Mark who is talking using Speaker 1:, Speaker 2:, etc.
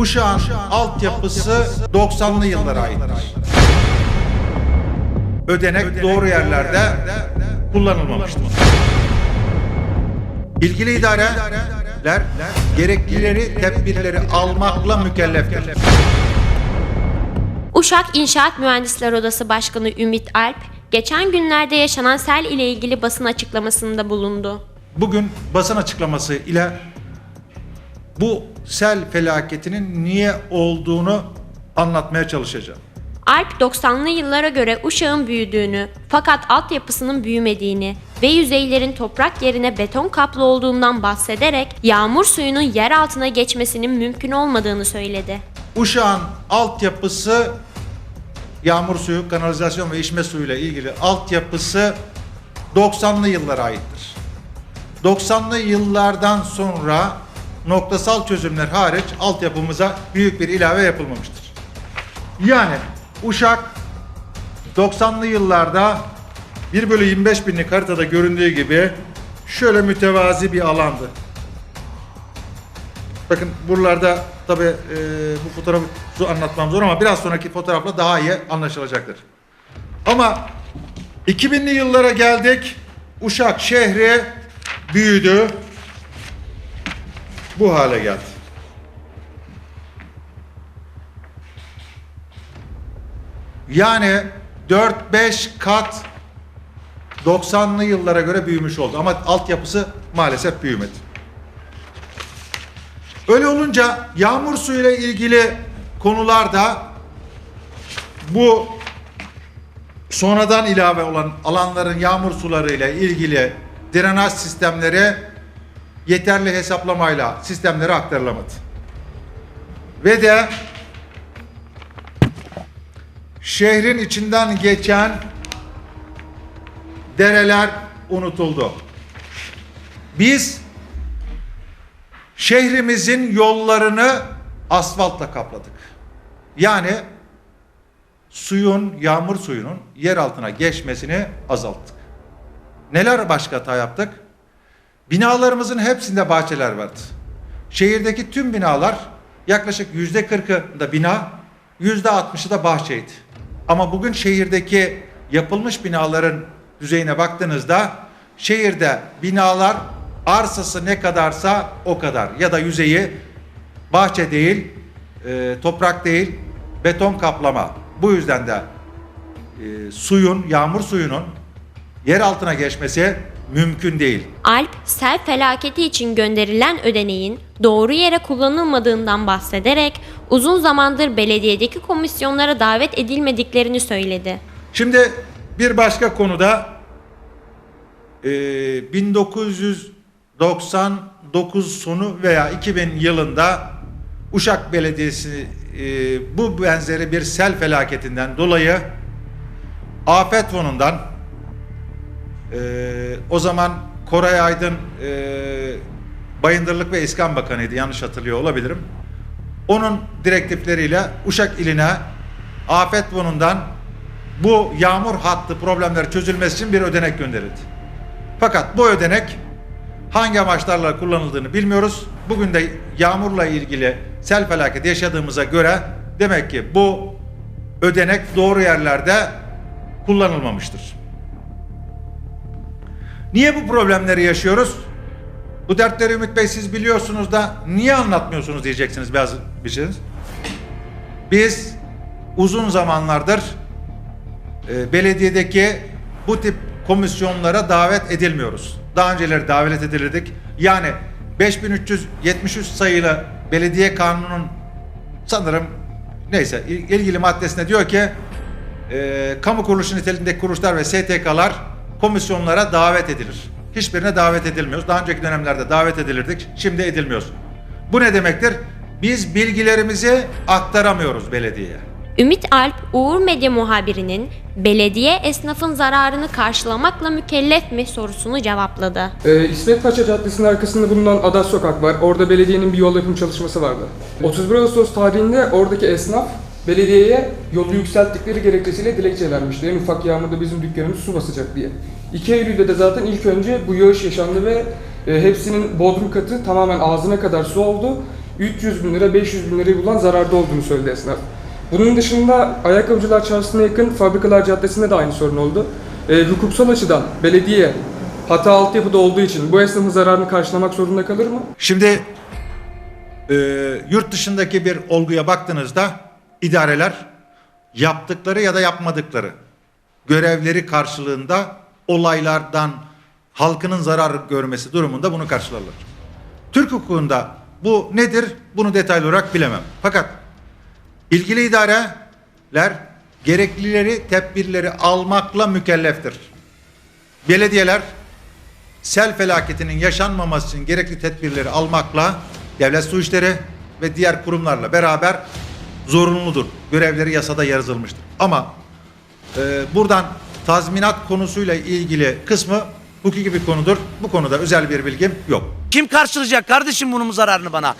Speaker 1: Uşak'ın altyapısı 90'lı yıllara aittir. Ödenek doğru yerlerde kullanılmamıştır. İlgili idareler gereklileri tedbirleri almakla mükelleftir.
Speaker 2: Uşak İnşaat Mühendisler Odası Başkanı Ümit Alp, geçen günlerde yaşanan sel ile ilgili basın açıklamasında bulundu.
Speaker 1: Bugün basın açıklaması ile bu sel felaketinin niye olduğunu anlatmaya çalışacağım.
Speaker 2: Alp 90'lı yıllara göre Uşak'ın büyüdüğünü fakat altyapısının büyümediğini ve yüzeylerin toprak yerine beton kaplı olduğundan bahsederek yağmur suyunun yer altına geçmesinin mümkün olmadığını söyledi.
Speaker 1: Uşak'ın altyapısı yağmur suyu, kanalizasyon ve içme suyuyla ilgili altyapısı 90'lı yıllara aittir. 90'lı yıllardan sonra noktasal çözümler hariç altyapımıza büyük bir ilave yapılmamıştır. Yani Uşak 90'lı yıllarda 1 bölü 25 binlik haritada göründüğü gibi şöyle mütevazi bir alandı. Bakın buralarda tabi bu fotoğrafı anlatmam zor ama biraz sonraki fotoğrafla daha iyi anlaşılacaktır. Ama 2000'li yıllara geldik. Uşak şehri büyüdü. Bu hale geldi. Yani 4-5 kat 90'lı yıllara göre büyümüş oldu ama altyapısı maalesef büyümedi. Öyle olunca yağmur suyuyla ilgili konularda bu sonradan ilave olan alanların yağmur sularıyla ilgili drenaj sistemleri yeterli hesaplamayla sistemlere aktarılamadı. Ve de şehrin içinden geçen dereler unutuldu. Biz şehrimizin yollarını asfaltla kapladık. Yani suyun, yağmur suyunun yer altına geçmesini azalttık. Neler başka hata yaptık? Binalarımızın hepsinde bahçeler vardı. Şehirdeki tüm binalar yaklaşık yüzde kırkı da bina, yüzde altmışı da bahçeydi. Ama bugün şehirdeki yapılmış binaların düzeyine baktığınızda şehirde binalar arsası ne kadarsa o kadar ya da yüzeyi bahçe değil, e, toprak değil, beton kaplama. Bu yüzden de e, suyun, yağmur suyunun yer altına geçmesi mümkün değil.
Speaker 2: Alp, sel felaketi için gönderilen ödeneğin doğru yere kullanılmadığından bahsederek uzun zamandır belediyedeki komisyonlara davet edilmediklerini söyledi.
Speaker 1: Şimdi bir başka konuda e, 1999 sonu veya 2000 yılında Uşak Belediyesi e, bu benzeri bir sel felaketinden dolayı afet fonundan e, o zaman Koray Aydın e, Bayındırlık ve İskan Bakanıydı yanlış hatırlıyor olabilirim. Onun direktifleriyle Uşak iline afet fonundan bu yağmur hattı problemleri çözülmesi için bir ödenek gönderildi. Fakat bu ödenek hangi amaçlarla kullanıldığını bilmiyoruz. Bugün de yağmurla ilgili sel felaketi yaşadığımıza göre demek ki bu ödenek doğru yerlerde kullanılmamıştır. Niye bu problemleri yaşıyoruz? Bu dertleri Ümit Bey siz biliyorsunuz da niye anlatmıyorsunuz diyeceksiniz bazı bir şeyiniz. Biz uzun zamanlardır e, belediyedeki bu tip komisyonlara davet edilmiyoruz. Daha önceleri davet edilirdik. Yani 5373 sayılı belediye kanunun sanırım neyse il- ilgili maddesinde diyor ki e, kamu kuruluşu niteliğindeki kuruluşlar ve STK'lar komisyonlara davet edilir. Hiçbirine davet edilmiyoruz. Daha önceki dönemlerde davet edilirdik. Şimdi edilmiyoruz. Bu ne demektir? Biz bilgilerimizi aktaramıyoruz belediyeye.
Speaker 2: Ümit Alp, Uğur Medya muhabirinin belediye esnafın zararını karşılamakla mükellef mi sorusunu cevapladı.
Speaker 3: Ee, İsmet Paşa Caddesi'nin arkasında bulunan Adaş Sokak var. Orada belediyenin bir yol yapım çalışması vardı. 31 Ağustos tarihinde oradaki esnaf belediyeye yolu yükselttikleri gerekçesiyle dilekçe vermişti. En ufak yağmurda bizim dükkanımız su basacak diye. 2 Eylül'de de zaten ilk önce bu yağış yaşandı ve e, hepsinin bodrum katı tamamen ağzına kadar su oldu. 300 bin lira 500 bin lirayı bulan zararda olduğunu söyledi esnaf. Bunun dışında ayakkabıcılar çarşısına yakın Fabrikalar Caddesi'nde de aynı sorun oldu. E, hukuksal açıdan belediye hata altyapıda olduğu için bu esnafın zararını karşılamak zorunda kalır mı?
Speaker 1: Şimdi e, yurt dışındaki bir olguya baktığınızda idareler yaptıkları ya da yapmadıkları görevleri karşılığında olaylardan halkının zarar görmesi durumunda bunu karşılarlar. Türk hukukunda bu nedir? Bunu detaylı olarak bilemem. Fakat ilgili idareler gereklileri, tedbirleri almakla mükelleftir. Belediyeler sel felaketinin yaşanmaması için gerekli tedbirleri almakla devlet su işleri ve diğer kurumlarla beraber zorunludur. Görevleri yasada yazılmıştır. Ama e, buradan tazminat konusuyla ilgili kısmı hukuki bir konudur. Bu konuda özel bir bilgim yok.
Speaker 4: Kim karşılayacak kardeşim bunun zararını bana?